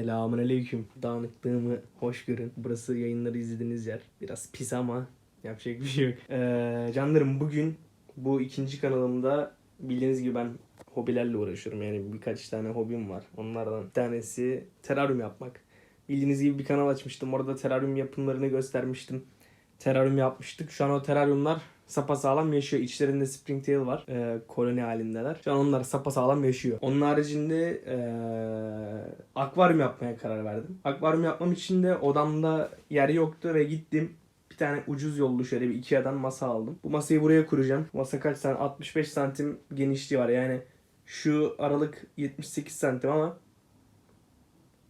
Selamun aleyküm. Dağınıklığımı hoş görün. Burası yayınları izlediğiniz yer. Biraz pis ama yapacak bir şey yok. Ee, canlarım bugün bu ikinci kanalımda bildiğiniz gibi ben hobilerle uğraşıyorum. Yani birkaç tane hobim var. Onlardan bir tanesi teraryum yapmak. Bildiğiniz gibi bir kanal açmıştım. Orada teraryum yapımlarını göstermiştim. Teraryum yapmıştık. Şu an o teraryumlar sapasağlam yaşıyor. İçlerinde springtail var. Ee, koloni halindeler. Şu an onlar sapasağlam yaşıyor. Onun haricinde ee, akvaryum yapmaya karar verdim. Akvaryum yapmam için de odamda yer yoktu ve gittim. Bir tane ucuz yollu şöyle bir Ikea'dan masa aldım. Bu masayı buraya kuracağım. Masa kaç santim? 65 santim genişliği var. Yani şu aralık 78 santim ama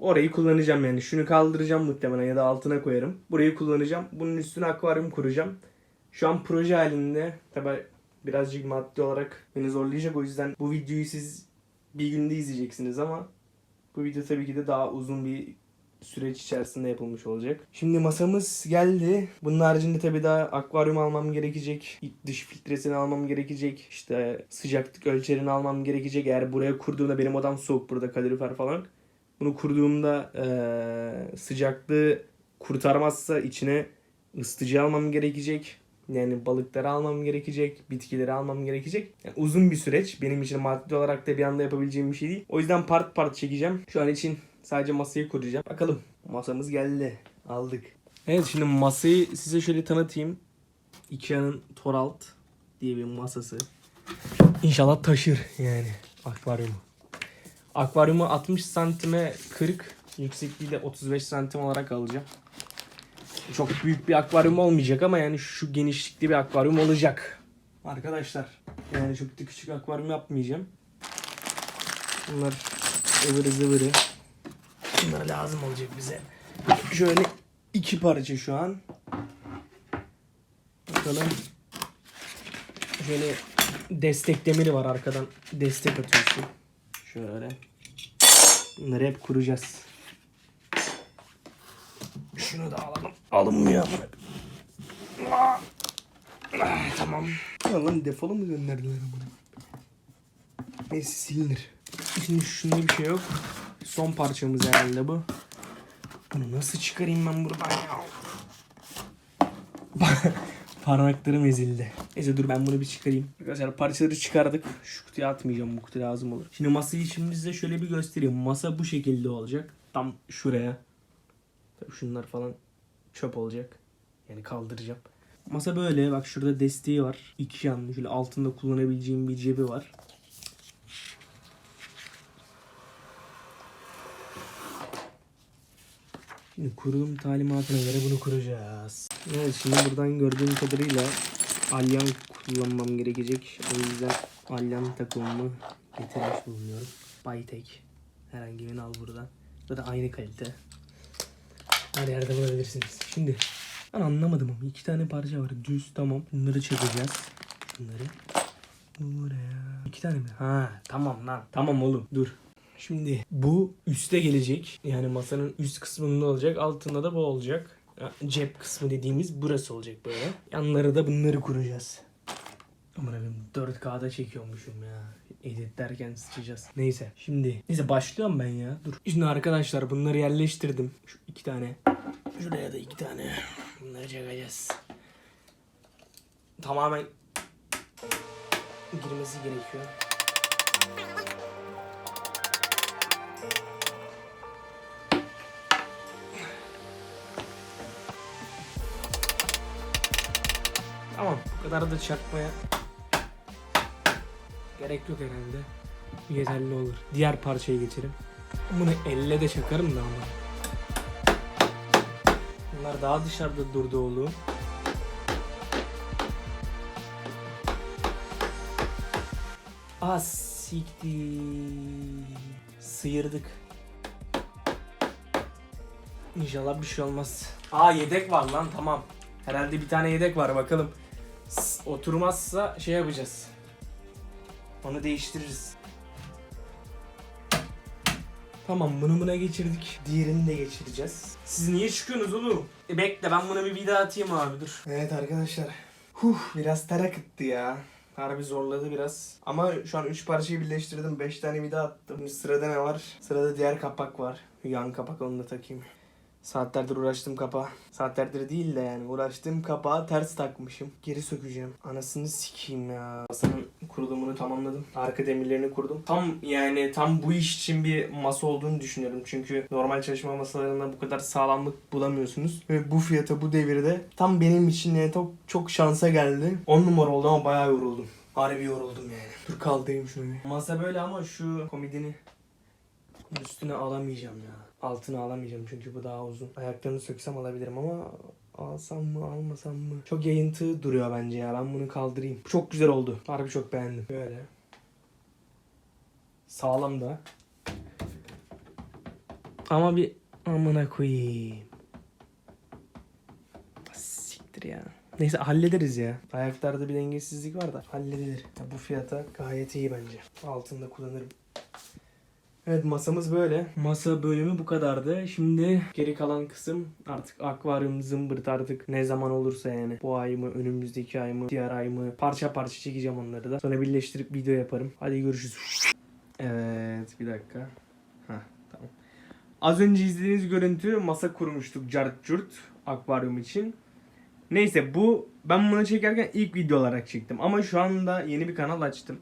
Orayı kullanacağım yani. Şunu kaldıracağım muhtemelen ya da altına koyarım. Burayı kullanacağım. Bunun üstüne akvaryum kuracağım. Şu an proje halinde. Tabi birazcık maddi olarak beni zorlayacak. O yüzden bu videoyu siz bir günde izleyeceksiniz ama bu video tabii ki de daha uzun bir süreç içerisinde yapılmış olacak. Şimdi masamız geldi. Bunun haricinde tabii daha akvaryum almam gerekecek. Dış filtresini almam gerekecek. İşte sıcaklık ölçerini almam gerekecek. Eğer buraya kurduğumda benim odam soğuk burada kalorifer falan. Bunu kurduğumda eee, sıcaklığı kurtarmazsa içine ısıtıcı almam gerekecek. Yani balıkları almam gerekecek, bitkileri almam gerekecek. Yani uzun bir süreç. Benim için maddi olarak da bir anda yapabileceğim bir şey değil. O yüzden part part çekeceğim. Şu an için sadece masayı kuracağım. Bakalım. Masamız geldi. Aldık. Evet şimdi masayı size şöyle tanıtayım. Ikea'nın Toralt diye bir masası. İnşallah taşır yani akvaryumu. Akvaryumu 60 santime 40, yüksekliği de 35 santim olarak alacağım. Çok büyük bir akvaryum olmayacak ama yani şu genişlikte bir akvaryum olacak. Arkadaşlar yani çok da küçük akvaryum yapmayacağım. Bunlar ıvırı zıvırı. Bunlar lazım olacak bize. Şöyle iki parça şu an. Bakalım. Şöyle destek demiri var arkadan. Destek atıyorsun. Şöyle. Bunları hep kuracağız. Şunu da alalım. Alınmıyor. Ah, tamam. Lan defolu mu gönderdiler bunu? Neyse silinir. Şimdi şunda bir şey yok. Son parçamız herhalde bu. Bunu nasıl çıkarayım ben buradan ya? Parmaklarım ezildi. Neyse dur ben bunu bir çıkarayım. Arkadaşlar parçaları çıkardık. Şu kutuya atmayacağım. Bu kutu lazım olur. Şimdi masayı şimdi size şöyle bir göstereyim. Masa bu şekilde olacak. Tam şuraya. Tabii şunlar falan çöp olacak. Yani kaldıracağım. Masa böyle. Bak şurada desteği var. İki yanlı. Şöyle altında kullanabileceğim bir cebi var. Şimdi kurulum talimatına göre bunu kuracağız. Evet şimdi buradan gördüğüm kadarıyla alyan kullanmam gerekecek. O yüzden alyan takımımı getirmiş bulunuyorum. Baytek. Herhangi birini al buradan. Zaten aynı kalite. Her yerde bulabilirsiniz. Şimdi ben anlamadım ama iki tane parça var. Düz tamam. Bunları çekeceğiz. Bunları. Buraya. İki tane mi? Ha tamam lan. Tamam oğlum dur. Şimdi bu üste gelecek. Yani masanın üst kısmında olacak. Altında da bu olacak. Cep kısmı dediğimiz burası olacak böyle. Yanları da bunları kuracağız. Aman abim 4K'da çekiyormuşum ya. Edit derken sıçacağız. Neyse şimdi. Neyse başlıyorum ben ya. Dur. Şimdi arkadaşlar bunları yerleştirdim. Şu iki tane. Şuraya da iki tane. Bunları çekeceğiz. Tamamen girmesi gerekiyor. Tamam bu kadar da çakmaya gerek yok herhalde. Yeterli olur. Diğer parçaya geçelim. Bunu elle de çakarım da ama. Bunlar daha dışarıda durdu oğlum. Ah siktir. Sıyırdık. İnşallah bir şey olmaz. Aa yedek var lan tamam. Herhalde bir tane yedek var bakalım. Oturmazsa şey yapacağız. Onu değiştiririz. Tamam buna geçirdik. Diğerini de geçireceğiz. Siz niye çıkıyorsunuz oğlum? E bekle ben bunu bir vida atayım abi dur. Evet arkadaşlar. Huh biraz ter akıttı ya. Harbi zorladı biraz. Ama şu an 3 parçayı birleştirdim. 5 tane vida attım. Şimdi Sırada ne var? Sırada diğer kapak var. Yan kapak onu da takayım. Saatlerdir uğraştım kapağı. Saatlerdir değil de yani uğraştığım kapağı ters takmışım. Geri sökeceğim. Anasını sikeyim ya. Masanın kurulumunu tamamladım. Arka demirlerini kurdum. Tam yani tam bu iş için bir masa olduğunu düşünüyorum. Çünkü normal çalışma masalarında bu kadar sağlamlık bulamıyorsunuz. Ve bu fiyata bu devirde tam benim için yani çok, çok şansa geldi. 10 numara oldu ama bayağı yoruldum. Harbi yoruldum yani. Dur kaldırayım şunu bir. Masa böyle ama şu komodini üstüne alamayacağım ya. Altına alamayacağım çünkü bu daha uzun. Ayaklarını söksem alabilirim ama alsam mı almasam mı? Çok yayıntı duruyor bence ya. Ben bunu kaldırayım. Çok güzel oldu. Harbi çok beğendim. Böyle. Sağlam da. Ama bir amına koyayım. Siktir ya. Neyse hallederiz ya. Ayaklarda bir dengesizlik var da halledilir. Ya bu fiyata gayet iyi bence. Altında kullanırım. Evet masamız böyle. Masa bölümü bu kadardı. Şimdi geri kalan kısım artık akvaryum zımbırt artık ne zaman olursa yani. Bu ay mı, önümüzdeki ay mı, diğer ay mı parça parça çekeceğim onları da. Sonra birleştirip video yaparım. Hadi görüşürüz. Evet bir dakika. Heh, tamam. Az önce izlediğiniz görüntü masa kurmuştuk cart curt akvaryum için. Neyse bu ben bunu çekerken ilk video olarak çektim. Ama şu anda yeni bir kanal açtım.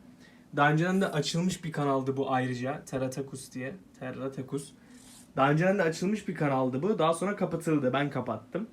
Daha önceden de açılmış bir kanaldı bu ayrıca. Terratakus diye. Terratakus. Daha önceden de açılmış bir kanaldı bu. Daha sonra kapatıldı. Ben kapattım.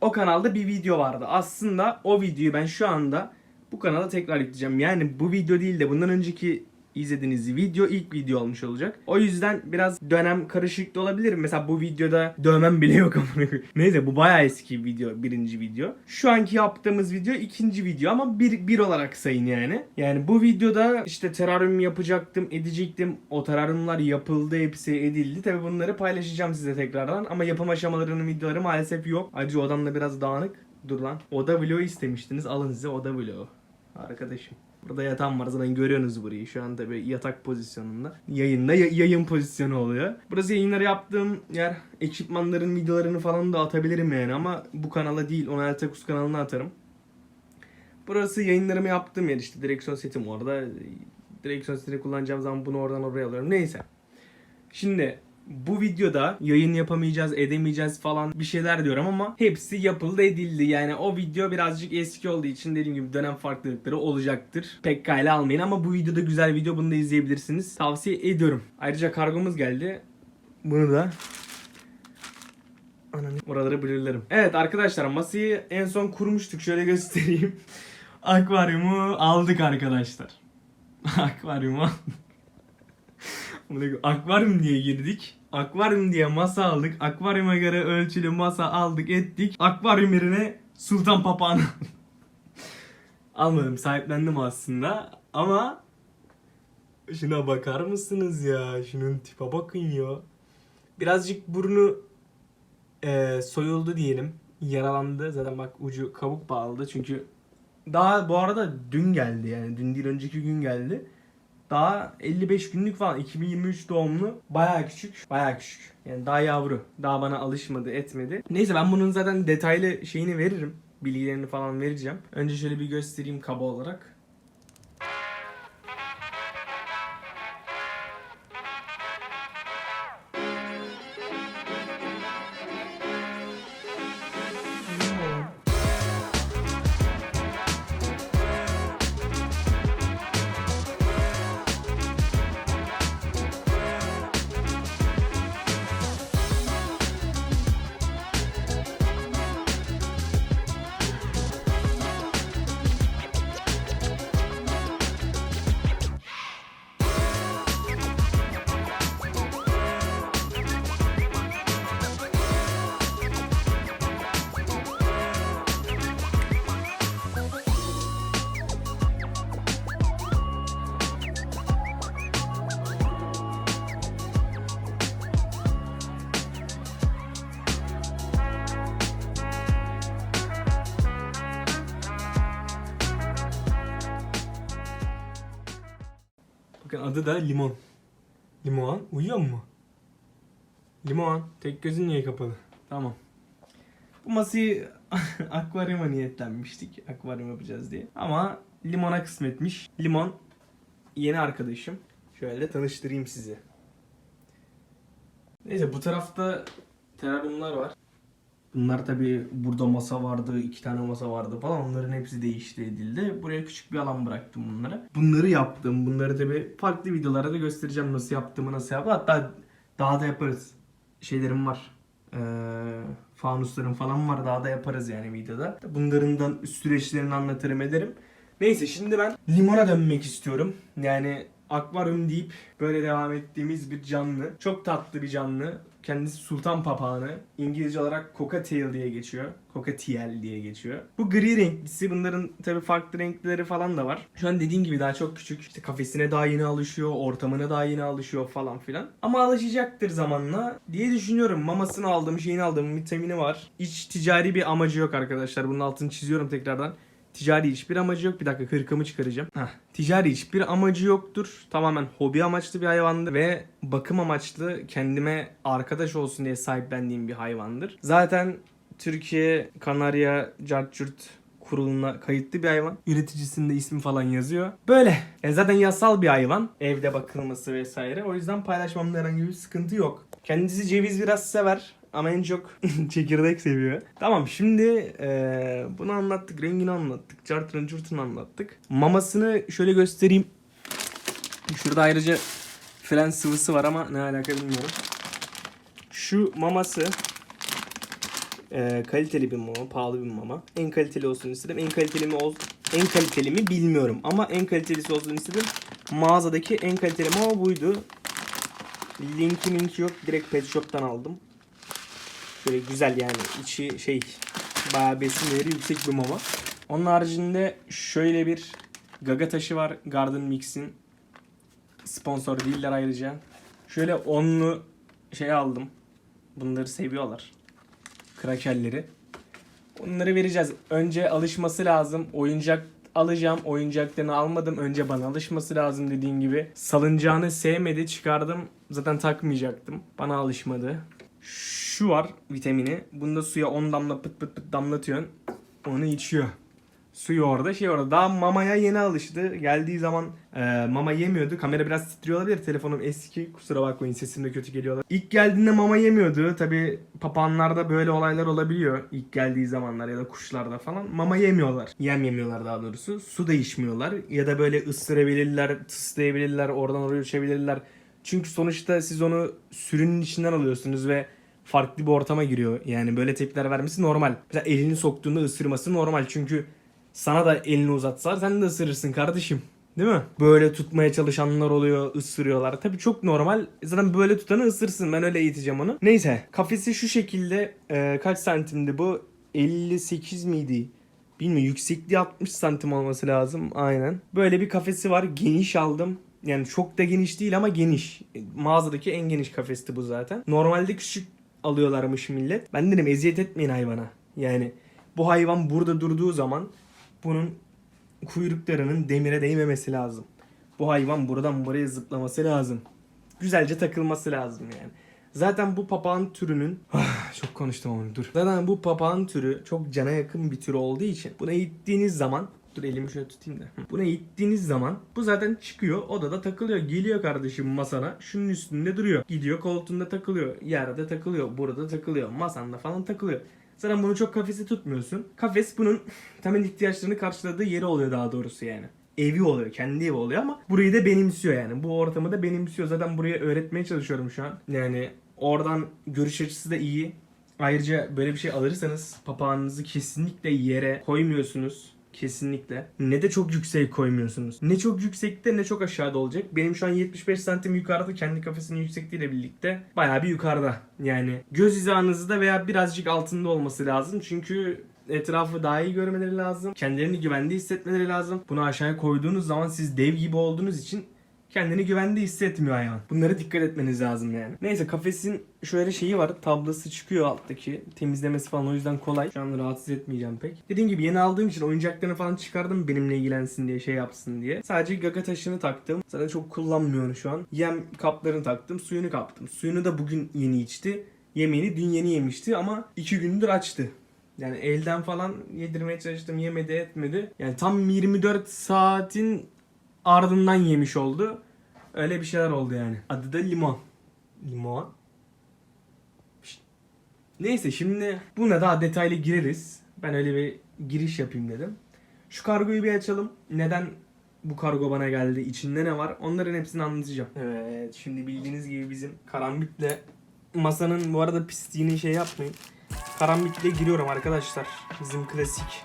O kanalda bir video vardı. Aslında o videoyu ben şu anda bu kanala tekrar yükleyeceğim. Yani bu video değil de bundan önceki izlediğiniz video ilk video olmuş olacak. O yüzden biraz dönem karışıklı olabilir. Mesela bu videoda dövmem bile yok koyayım. Neyse bu bayağı eski video, birinci video. Şu anki yaptığımız video ikinci video ama bir, bir olarak sayın yani. Yani bu videoda işte teraryum yapacaktım, edecektim. O teraryumlar yapıldı, hepsi edildi. Tabi bunları paylaşacağım size tekrardan. Ama yapım aşamalarının videoları maalesef yok. Ayrıca odam da biraz dağınık. Dur lan. Oda vlogu istemiştiniz. Alın size oda vlogu. Arkadaşım. Burada yatağım var zaten görüyorsunuz burayı. Şu an tabi yatak pozisyonunda. Yayında ya- yayın pozisyonu oluyor. Burası yayınları yaptığım yer. Ekipmanların videolarını falan da atabilirim yani ama bu kanala değil. Ona Eltekus kanalına atarım. Burası yayınlarımı yaptığım yer işte. Direksiyon setim orada. Direksiyon setini kullanacağım zaman bunu oradan oraya alıyorum. Neyse. Şimdi bu videoda yayın yapamayacağız, edemeyeceğiz falan bir şeyler diyorum ama hepsi yapıldı edildi. Yani o video birazcık eski olduğu için dediğim gibi dönem farklılıkları olacaktır. Pek kayla almayın ama bu videoda güzel video bunu da izleyebilirsiniz. Tavsiye ediyorum. Ayrıca kargomuz geldi. Bunu da Ananı oraları blurlarım. Evet arkadaşlar masayı en son kurmuştuk. Şöyle göstereyim. Akvaryumu aldık arkadaşlar. Akvaryumu aldık. Akvaryum diye girdik. Akvaryum diye masa aldık. Akvaryuma göre ölçülü masa aldık ettik. Akvaryum yerine sultan papağanı almadım. Sahiplendim aslında. Ama şuna bakar mısınız ya? Şunun tipe bakın ya. Birazcık burnu e, soyuldu diyelim. Yaralandı. Zaten bak ucu kabuk bağladı. Çünkü daha bu arada dün geldi yani. Dün değil önceki gün geldi. Daha 55 günlük falan. 2023 doğumlu. Bayağı küçük. Bayağı küçük. Yani daha yavru. Daha bana alışmadı etmedi. Neyse ben bunun zaten detaylı şeyini veririm. Bilgilerini falan vereceğim. Önce şöyle bir göstereyim kaba olarak adı da Limon. Limon uyuyor mu? Limon tek gözün niye kapalı? Tamam. Bu masayı akvaryuma niyetlenmiştik. Akvaryum yapacağız diye. Ama limona kısmetmiş. Limon yeni arkadaşım. Şöyle tanıştırayım sizi. Neyse bu tarafta teraryumlar var. Bunlar tabi burada masa vardı, iki tane masa vardı falan. Onların hepsi değişti edildi. Buraya küçük bir alan bıraktım bunlara. Bunları yaptım. Bunları tabi farklı videolarda da göstereceğim nasıl yaptığımı, nasıl yaptım. Hatta daha da yaparız. Şeylerim var. Ee, fanuslarım falan var. Daha da yaparız yani videoda. Bunların da süreçlerini anlatırım ederim. Neyse şimdi ben limona dönmek istiyorum. Yani akvaryum deyip böyle devam ettiğimiz bir canlı. Çok tatlı bir canlı. Kendisi sultan papağanı. İngilizce olarak cockatiel diye geçiyor. Cockatiel diye geçiyor. Bu gri renklisi. Bunların tabii farklı renkleri falan da var. Şu an dediğim gibi daha çok küçük. İşte kafesine daha yeni alışıyor. Ortamına daha yeni alışıyor falan filan. Ama alışacaktır zamanla diye düşünüyorum. Mamasını aldım, şeyini aldım, vitamini var. Hiç ticari bir amacı yok arkadaşlar. Bunun altını çiziyorum tekrardan. Ticari hiçbir amacı yok. Bir dakika kırkımı çıkaracağım. Heh. Ticari hiçbir amacı yoktur. Tamamen hobi amaçlı bir hayvandır ve bakım amaçlı kendime arkadaş olsun diye sahiplendiğim bir hayvandır. Zaten Türkiye Kanarya Cartçurt kuruluna kayıtlı bir hayvan. Üreticisinde ismi falan yazıyor. Böyle. E zaten yasal bir hayvan. Evde bakılması vesaire. O yüzden paylaşmamda herhangi bir sıkıntı yok. Kendisi ceviz biraz sever. Ama en çok çekirdek seviyor. Tamam şimdi eee, bunu anlattık. Rengini anlattık. Cartırın curtunu anlattık. Mamasını şöyle göstereyim. Şurada ayrıca fren sıvısı var ama ne alaka bilmiyorum. Şu maması eee, kaliteli bir mama, pahalı bir mama. En kaliteli olsun istedim. En kaliteli mi ol en kaliteli mi bilmiyorum ama en kalitelisi olsun istedim. Mağazadaki en kaliteli mama buydu. Linki minki yok. Direkt pet shop'tan aldım. Böyle güzel yani içi şey bayağı besin değeri yüksek bir mama. Onun haricinde şöyle bir gaga taşı var Garden Mix'in. Sponsor değiller ayrıca. Şöyle onlu şey aldım. Bunları seviyorlar. Krakerleri. Onları vereceğiz. Önce alışması lazım. Oyuncak alacağım. Oyuncaklarını almadım. Önce bana alışması lazım dediğim gibi. Salıncağını sevmedi. Çıkardım. Zaten takmayacaktım. Bana alışmadı. Şu var vitamini. Bunda suya 10 damla pıt pıt pıt damlatıyorsun. Onu içiyor. Suyu orada şey orada. Daha mamaya yeni alıştı. Geldiği zaman e, mama yemiyordu. Kamera biraz titriyor olabilir. Telefonum eski. Kusura bakmayın sesim de kötü geliyor. İlk geldiğinde mama yemiyordu. Tabi papağanlarda böyle olaylar olabiliyor. İlk geldiği zamanlar ya da kuşlarda falan. Mama yemiyorlar. Yem yemiyorlar daha doğrusu. Su da içmiyorlar. Ya da böyle ısırabilirler, tıslayabilirler, oradan oraya uçabilirler. Çünkü sonuçta siz onu sürünün içinden alıyorsunuz ve farklı bir ortama giriyor. Yani böyle tepkiler vermesi normal. Mesela elini soktuğunda ısırması normal. Çünkü sana da elini uzatsalar sen de ısırırsın kardeşim. Değil mi? Böyle tutmaya çalışanlar oluyor, ısırıyorlar. Tabii çok normal. Zaten böyle tutanı ısırsın. Ben öyle eğiteceğim onu. Neyse. Kafesi şu şekilde. e, kaç santimdi bu? 58 miydi? Bilmiyorum. Yüksekliği 60 santim olması lazım. Aynen. Böyle bir kafesi var. Geniş aldım. Yani çok da geniş değil ama geniş. E, Mağazadaki en geniş kafesti bu zaten. Normalde küçük alıyorlarmış millet. Ben dedim eziyet etmeyin hayvana. Yani bu hayvan burada durduğu zaman bunun kuyruklarının demire değmemesi lazım. Bu hayvan buradan buraya zıplaması lazım. Güzelce takılması lazım yani. Zaten bu papağan türünün Ah, çok konuştum onu dur. Zaten bu papağan türü çok cana yakın bir tür olduğu için buna ittiğiniz zaman Dur elimi şöyle tutayım da. Buna ittiğiniz zaman bu zaten çıkıyor odada takılıyor. Geliyor kardeşim masana şunun üstünde duruyor. Gidiyor koltuğunda takılıyor. Yerde takılıyor. Burada takılıyor. Masanda falan takılıyor. Zaten bunu çok kafese tutmuyorsun. Kafes bunun temel ihtiyaçlarını karşıladığı yeri oluyor daha doğrusu yani. Evi oluyor. Kendi evi oluyor ama burayı da benimsiyor yani. Bu ortamı da benimsiyor. Zaten buraya öğretmeye çalışıyorum şu an. Yani oradan görüş açısı da iyi. Ayrıca böyle bir şey alırsanız papağanınızı kesinlikle yere koymuyorsunuz. Kesinlikle. Ne de çok yüksek koymuyorsunuz. Ne çok yüksekte ne çok aşağıda olacak. Benim şu an 75 santim yukarıda kendi kafesinin yüksekliğiyle birlikte bayağı bir yukarıda. Yani göz hizanızda veya birazcık altında olması lazım. Çünkü etrafı daha iyi görmeleri lazım. Kendilerini güvende hissetmeleri lazım. Bunu aşağıya koyduğunuz zaman siz dev gibi olduğunuz için kendini güvende hissetmiyor hayvan. Bunlara dikkat etmeniz lazım yani. Neyse kafesin şöyle şeyi var. Tablası çıkıyor alttaki. Temizlemesi falan o yüzden kolay. Şu an rahatsız etmeyeceğim pek. Dediğim gibi yeni aldığım için oyuncaklarını falan çıkardım benimle ilgilensin diye şey yapsın diye. Sadece gaga taşını taktım. Zaten çok kullanmıyorum şu an. Yem kaplarını taktım. Suyunu kaptım. Suyunu da bugün yeni içti. Yemeğini dün yeni yemişti ama iki gündür açtı. Yani elden falan yedirmeye çalıştım yemedi etmedi. Yani tam 24 saatin ardından yemiş oldu. Öyle bir şeyler oldu yani. Adı da limon. Limon. Neyse şimdi buna daha detaylı gireriz. Ben öyle bir giriş yapayım dedim. Şu kargoyu bir açalım. Neden bu kargo bana geldi? İçinde ne var? Onların hepsini anlatacağım. Evet şimdi bildiğiniz gibi bizim karambitle masanın bu arada pisliğini şey yapmayın. Karambitle giriyorum arkadaşlar. Bizim klasik.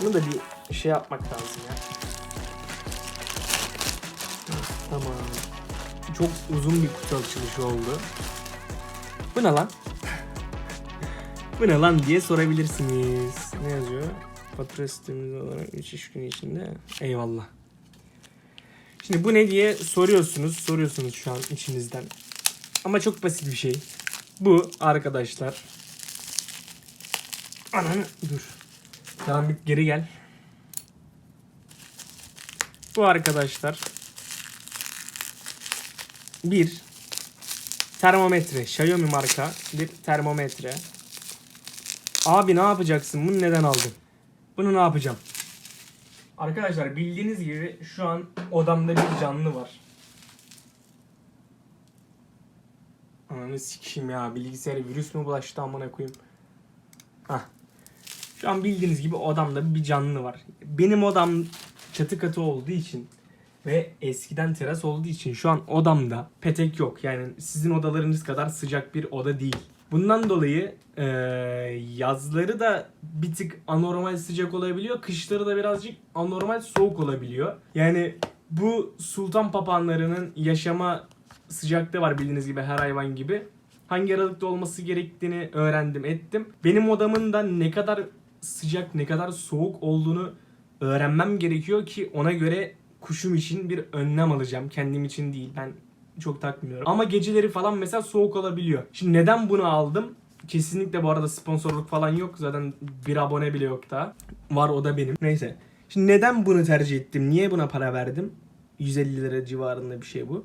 Bunu da bir şey yapmak lazım ya. Tamam. Çok uzun bir kutu açılışı oldu. Bu ne lan? Bu ne lan diye sorabilirsiniz. Ne yazıyor? Fatura sistemimiz olarak 3 iş günü içinde. Eyvallah. Şimdi bu ne diye soruyorsunuz. Soruyorsunuz şu an içinizden. Ama çok basit bir şey. Bu arkadaşlar. Ananı dur. Tamam geri gel. Bu arkadaşlar bir termometre. Xiaomi marka bir termometre. Abi ne yapacaksın? Bunu neden aldın? Bunu ne yapacağım? Arkadaşlar bildiğiniz gibi şu an odamda bir canlı var. Ananı sikişim ya. Bilgisayara virüs mü bulaştı amına koyayım. Hah. Şu an bildiğiniz gibi odamda bir canlı var. Benim odam çatı katı olduğu için ve eskiden teras olduğu için şu an odamda petek yok. Yani sizin odalarınız kadar sıcak bir oda değil. Bundan dolayı eee, yazları da bir tık anormal sıcak olabiliyor. Kışları da birazcık anormal soğuk olabiliyor. Yani bu sultan papağanlarının yaşama sıcaklığı var bildiğiniz gibi her hayvan gibi. Hangi aralıkta olması gerektiğini öğrendim ettim. Benim odamın da ne kadar sıcak ne kadar soğuk olduğunu öğrenmem gerekiyor ki ona göre kuşum için bir önlem alacağım. Kendim için değil. Ben çok takmıyorum. Ama geceleri falan mesela soğuk olabiliyor. Şimdi neden bunu aldım? Kesinlikle bu arada sponsorluk falan yok. Zaten bir abone bile yok daha. Var o da benim. Neyse. Şimdi neden bunu tercih ettim? Niye buna para verdim? 150 lira civarında bir şey bu.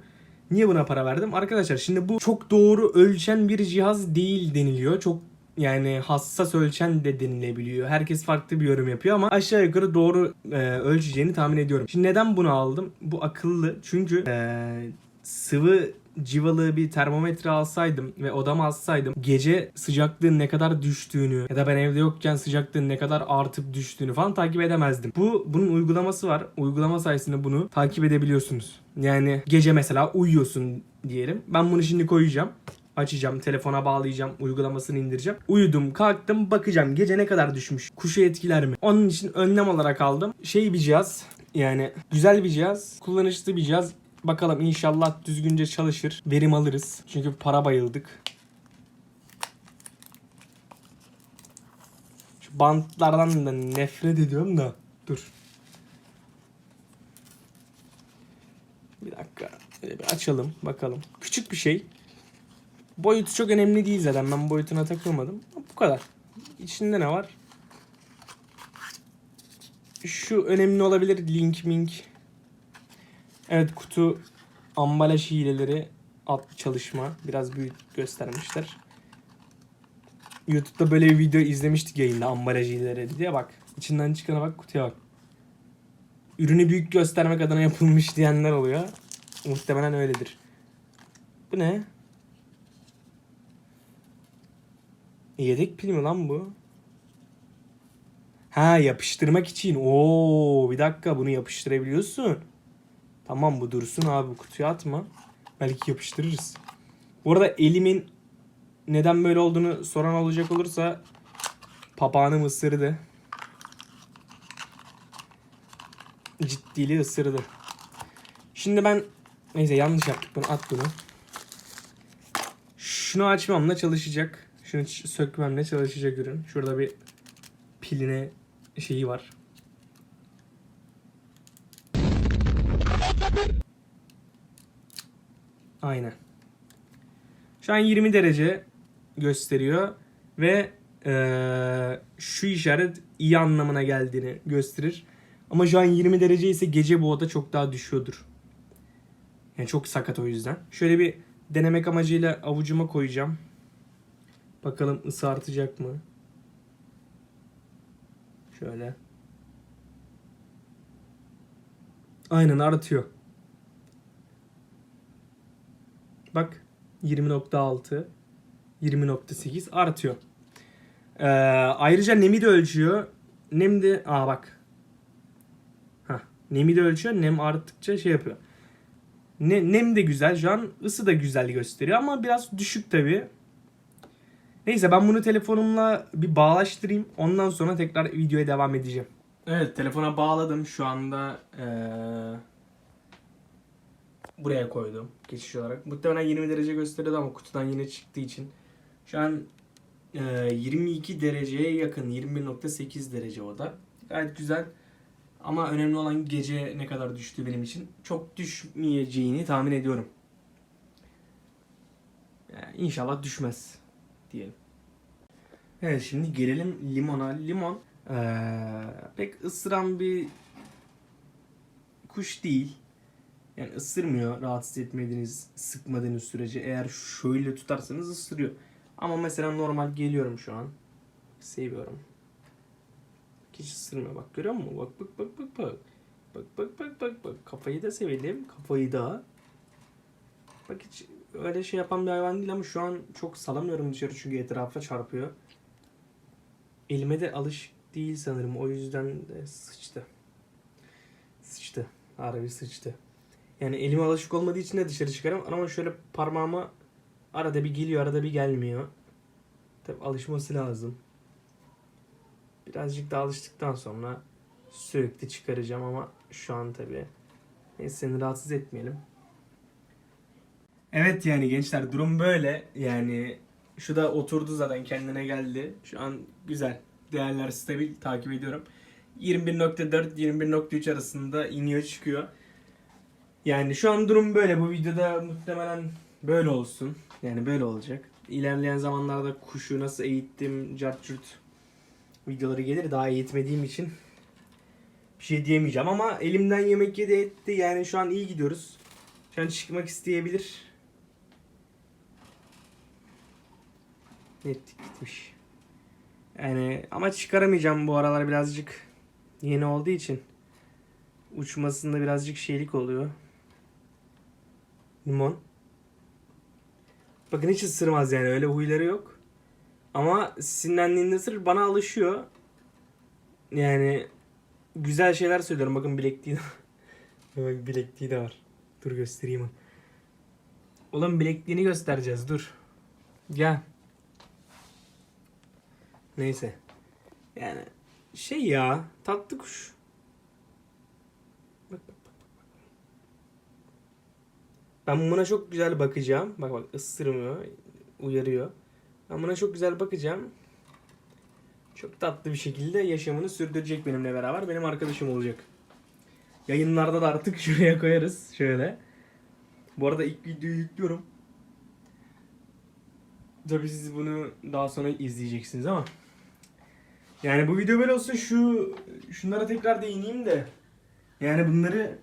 Niye buna para verdim? Arkadaşlar şimdi bu çok doğru ölçen bir cihaz değil deniliyor. Çok yani hassas ölçen de denilebiliyor. Herkes farklı bir yorum yapıyor ama aşağı yukarı doğru e, ölçeceğini tahmin ediyorum. Şimdi neden bunu aldım? Bu akıllı. Çünkü e, sıvı civalı bir termometre alsaydım ve odama alsaydım gece sıcaklığın ne kadar düştüğünü ya da ben evde yokken sıcaklığın ne kadar artıp düştüğünü falan takip edemezdim. Bu bunun uygulaması var. Uygulama sayesinde bunu takip edebiliyorsunuz. Yani gece mesela uyuyorsun diyelim. Ben bunu şimdi koyacağım. Açacağım, telefona bağlayacağım, uygulamasını indireceğim. Uyudum, kalktım, bakacağım gece ne kadar düşmüş. Kuşu etkiler mi? Onun için önlem olarak aldım. Şey bir cihaz. Yani güzel bir cihaz, kullanışlı bir cihaz. Bakalım inşallah düzgünce çalışır. Verim alırız. Çünkü para bayıldık. Şu bantlardan da nefret ediyorum da. Dur. Bir dakika. Bir açalım bakalım. Küçük bir şey. Boyutu çok önemli değil zaten. Ben boyutuna takılmadım. Bu kadar. İçinde ne var? Şu önemli olabilir. Link mink. Evet kutu ambalaj hileleri alt çalışma. Biraz büyük göstermişler. YouTube'da böyle bir video izlemiştik yayında ambalaj hileleri diye bak. İçinden çıkana bak kutuya bak. Ürünü büyük göstermek adına yapılmış diyenler oluyor. Muhtemelen öyledir. Bu ne? Yedek pil mi lan bu? Ha yapıştırmak için. Oo bir dakika bunu yapıştırabiliyorsun. Tamam bu dursun abi kutuya atma. Belki yapıştırırız. Bu arada elimin neden böyle olduğunu soran olacak olursa papağanım ısırdı. Ciddili ısırdı. Şimdi ben neyse yanlış yaptık bunu at bunu. Şunu açmamla çalışacak. Şunu sökmemle çalışacak ürün. Şurada bir piline şeyi var. Aynen. Şu an 20 derece gösteriyor ve eee, şu işaret iyi anlamına geldiğini gösterir. Ama şu an 20 derece ise gece bu oda çok daha düşüyordur. Yani çok sakat o yüzden. Şöyle bir denemek amacıyla avucuma koyacağım. Bakalım ısı artacak mı? Şöyle. Aynen artıyor. Bak 20.6 20.8 artıyor. Ee, ayrıca nemi de ölçüyor. Nem de aa bak. Hah, nemi de ölçüyor. Nem arttıkça şey yapıyor. Ne, nem de güzel. Şu an ısı da güzel gösteriyor ama biraz düşük tabi. Neyse ben bunu telefonumla bir bağlaştırayım. Ondan sonra tekrar videoya devam edeceğim. Evet telefona bağladım. Şu anda eee, buraya koydum geçiş olarak. Muhtemelen 20 derece gösteriyordu ama kutudan yine çıktığı için. Şu an eee, 22 dereceye yakın. 21.8 derece o da. Gayet güzel. Ama önemli olan gece ne kadar düştü benim için. Çok düşmeyeceğini tahmin ediyorum. Yani inşallah düşmez diyelim. Evet şimdi gelelim limona. Limon eee, pek ısıran bir kuş değil. Yani ısırmıyor rahatsız etmediğiniz, sıkmadığınız sürece. Eğer şöyle tutarsanız ısırıyor. Ama mesela normal geliyorum şu an. Seviyorum. Hiç ısırmıyor. Bak görüyor musun? Bak bak bak bak bak. Bak bak bak bak bak. Kafayı da sevelim. Kafayı da. Bak hiç öyle şey yapan bir hayvan değil ama şu an çok salamıyorum dışarı çünkü etrafa çarpıyor. Elime de alışık değil sanırım. O yüzden de sıçtı. Sıçtı. Harbi sıçtı. Yani elime alışık olmadığı için de dışarı çıkarım ama şöyle parmağıma arada bir geliyor arada bir gelmiyor. Tabi alışması lazım. Birazcık daha alıştıktan sonra sürekli çıkaracağım ama şu an tabi seni rahatsız etmeyelim. Evet yani gençler durum böyle. Yani şu da oturdu zaten kendine geldi. Şu an güzel. Değerler stabil takip ediyorum. 21.4 21.3 arasında iniyor çıkıyor. Yani şu an durum böyle. Bu videoda muhtemelen böyle olsun. Yani böyle olacak. İlerleyen zamanlarda kuşu nasıl eğittim, cartçurt videoları gelir. Daha eğitmediğim için bir şey diyemeyeceğim ama elimden yemek yedi etti. Yani şu an iyi gidiyoruz. Şu an çıkmak isteyebilir. Nettik gitmiş. Yani ama çıkaramayacağım bu aralar birazcık yeni olduğu için. Uçmasında birazcık şeylik oluyor. Limon. Bakın hiç ısırmaz yani öyle huyları yok. Ama sinirlendiğinde ısırır bana alışıyor. Yani güzel şeyler söylüyorum. Bakın bilekliği de Bak bilekliği de var. Dur göstereyim onu. Oğlum bilekliğini göstereceğiz dur. Gel. Neyse. Yani şey ya tatlı kuş. Ben buna çok güzel bakacağım. Bak bak ısırmıyor. Uyarıyor. Ben buna çok güzel bakacağım. Çok tatlı bir şekilde yaşamını sürdürecek benimle beraber. Benim arkadaşım olacak. Yayınlarda da artık şuraya koyarız. Şöyle. Bu arada ilk videoyu yüklüyorum. Tabii siz bunu daha sonra izleyeceksiniz ama. Yani bu video böyle olsun şu şunlara tekrar değineyim de. Yani bunları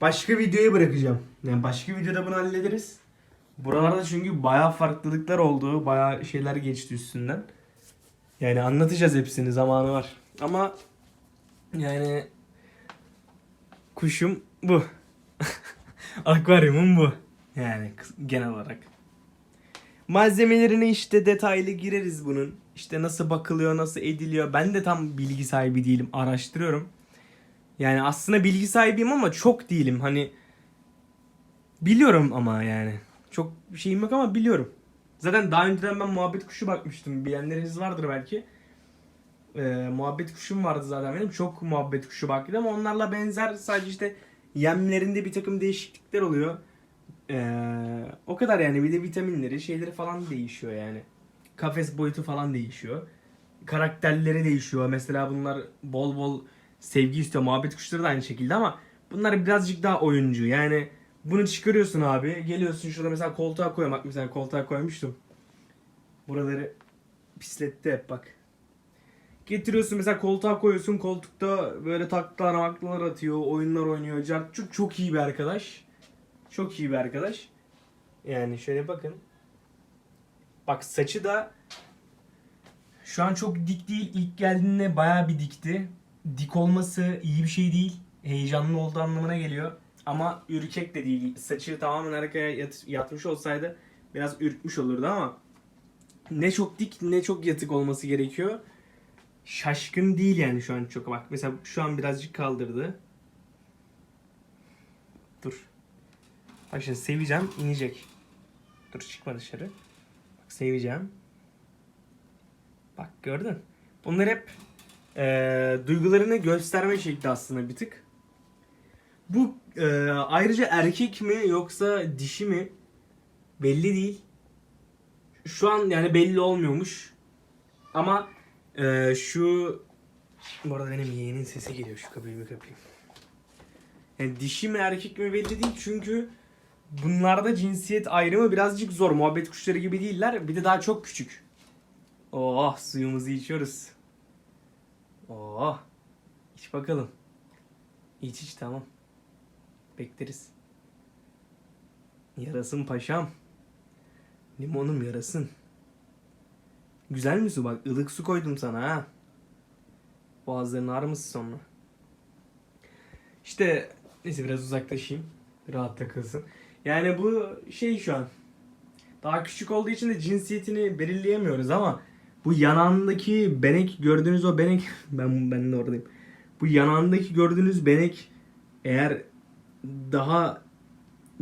başka videoya bırakacağım. Yani başka videoda bunu hallederiz. Buralarda çünkü bayağı farklılıklar oldu. Bayağı şeyler geçti üstünden. Yani anlatacağız hepsini zamanı var. Ama yani kuşum bu. Akvaryumum bu. Yani genel olarak. Malzemelerine işte detaylı gireriz bunun. İşte nasıl bakılıyor, nasıl ediliyor. Ben de tam bilgi sahibi değilim. Araştırıyorum. Yani aslında bilgi sahibiyim ama çok değilim. Hani biliyorum ama yani. Çok şeyim yok ama biliyorum. Zaten daha önceden ben muhabbet kuşu bakmıştım. Bilenleriniz vardır belki. Ee, muhabbet kuşum vardı zaten benim. Çok muhabbet kuşu baktım ama onlarla benzer sadece işte yemlerinde bir takım değişiklikler oluyor. Ee, o kadar yani bir de vitaminleri şeyleri falan değişiyor yani. Kafes boyutu falan değişiyor. Karakterleri değişiyor. Mesela bunlar bol bol sevgi istiyor. Muhabbet kuşları da aynı şekilde ama bunlar birazcık daha oyuncu. Yani bunu çıkarıyorsun abi. Geliyorsun şurada mesela koltuğa koymak. Mesela koltuğa koymuştum. Buraları pisletti hep bak. Getiriyorsun mesela koltuğa koyuyorsun. Koltukta böyle taklalar maklalar atıyor. Oyunlar oynuyor. Çok, çok iyi bir arkadaş. Çok iyi bir arkadaş. Yani şöyle bakın. Bak saçı da şu an çok dik değil. İlk geldiğinde bayağı bir dikti. Dik olması iyi bir şey değil. Heyecanlı olduğu anlamına geliyor. Ama ürkek de değil. Saçı tamamen arkaya yat- yatmış olsaydı biraz ürkmüş olurdu ama ne çok dik ne çok yatık olması gerekiyor. Şaşkın değil yani şu an çok. Bak mesela şu an birazcık kaldırdı. Dur. Bak şimdi seveceğim inecek. Dur çıkma dışarı. Seveceğim. Bak gördün. Bunlar hep eee, duygularını gösterme şekli aslında bir tık. Bu eee, ayrıca erkek mi yoksa dişi mi belli değil. Şu an yani belli olmuyormuş. Ama eee, şu bu arada benim yeğenin sesi geliyor şu kapıyı bir kapayım. Yani dişi mi erkek mi belli değil çünkü bunlarda cinsiyet ayrımı birazcık zor. Muhabbet kuşları gibi değiller. Bir de daha çok küçük. Oh suyumuzu içiyoruz. Oh. İç bakalım. İç iç tamam. Bekleriz. Yarasın paşam. Limonum yarasın. Güzel mi su bak ılık su koydum sana ha. Boğazların ağrımasın sonra. İşte neyse biraz uzaklaşayım. Rahat takılsın. Yani bu şey şu an. Daha küçük olduğu için de cinsiyetini belirleyemiyoruz ama bu yanağındaki benek gördüğünüz o benek ben ben de oradayım. Bu yanağındaki gördüğünüz benek eğer daha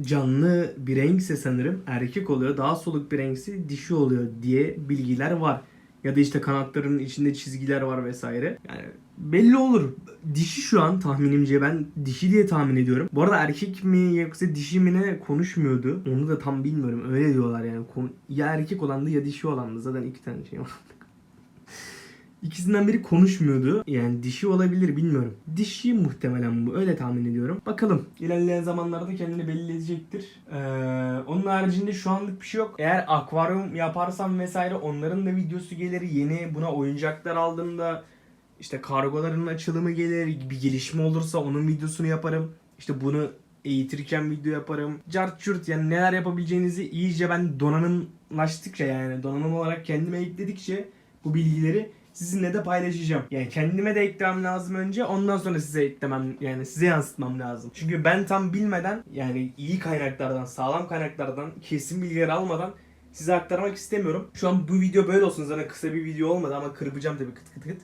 canlı bir renkse sanırım erkek oluyor. Daha soluk bir renkse dişi oluyor diye bilgiler var. Ya da işte kanatlarının içinde çizgiler var vesaire. Yani belli olur. Dişi şu an tahminimce ben dişi diye tahmin ediyorum. Bu arada erkek mi yoksa dişi mi ne konuşmuyordu. Onu da tam bilmiyorum. Öyle diyorlar yani. Ya erkek olandı ya dişi olandı. Zaten iki tane şey var. İkisinden biri konuşmuyordu. Yani dişi olabilir bilmiyorum. Dişi muhtemelen bu. Öyle tahmin ediyorum. Bakalım. İlerleyen zamanlarda kendini belli edecektir. Ee, onun haricinde şu anlık bir şey yok. Eğer akvaryum yaparsam vesaire onların da videosu gelir. Yeni buna oyuncaklar aldığımda işte kargoların açılımı gelir. Bir gelişme olursa onun videosunu yaparım. İşte bunu eğitirken video yaparım. Cart çurt yani neler yapabileceğinizi iyice ben donanımlaştıkça yani donanım olarak kendime ekledikçe bu bilgileri sizinle de paylaşacağım. Yani kendime de eklemem lazım önce ondan sonra size eklemem yani size yansıtmam lazım. Çünkü ben tam bilmeden yani iyi kaynaklardan sağlam kaynaklardan kesin bilgiler almadan size aktarmak istemiyorum. Şu an bu video böyle olsun zaten kısa bir video olmadı ama kırpacağım tabii kıt kıt kıt.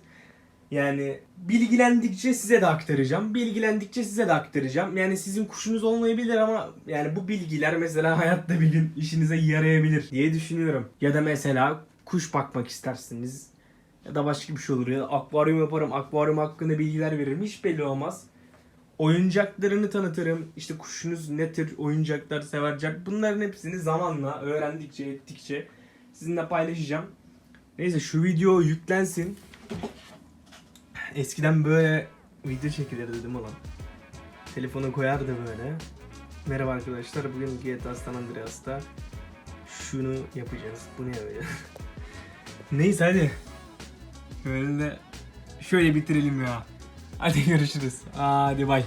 Yani bilgilendikçe size de aktaracağım. Bilgilendikçe size de aktaracağım. Yani sizin kuşunuz olmayabilir ama yani bu bilgiler mesela hayatta bir gün işinize yarayabilir diye düşünüyorum. Ya da mesela kuş bakmak istersiniz. Ya da başka bir şey olur ya da akvaryum yaparım. Akvaryum hakkında bilgiler veririm. Hiç belli olmaz. Oyuncaklarını tanıtırım. İşte kuşunuz ne tür oyuncaklar sever. Bunların hepsini zamanla öğrendikçe ettikçe sizinle paylaşacağım. Neyse şu video yüklensin. Eskiden böyle video çekilirdi değil mi? Telefonu koyardı böyle. Merhaba arkadaşlar bugün GTA San Andreas'ta şunu yapacağız. Bu ne böyle? Neyse hadi. Böyle şöyle bitirelim ya. Hadi görüşürüz. Hadi bay.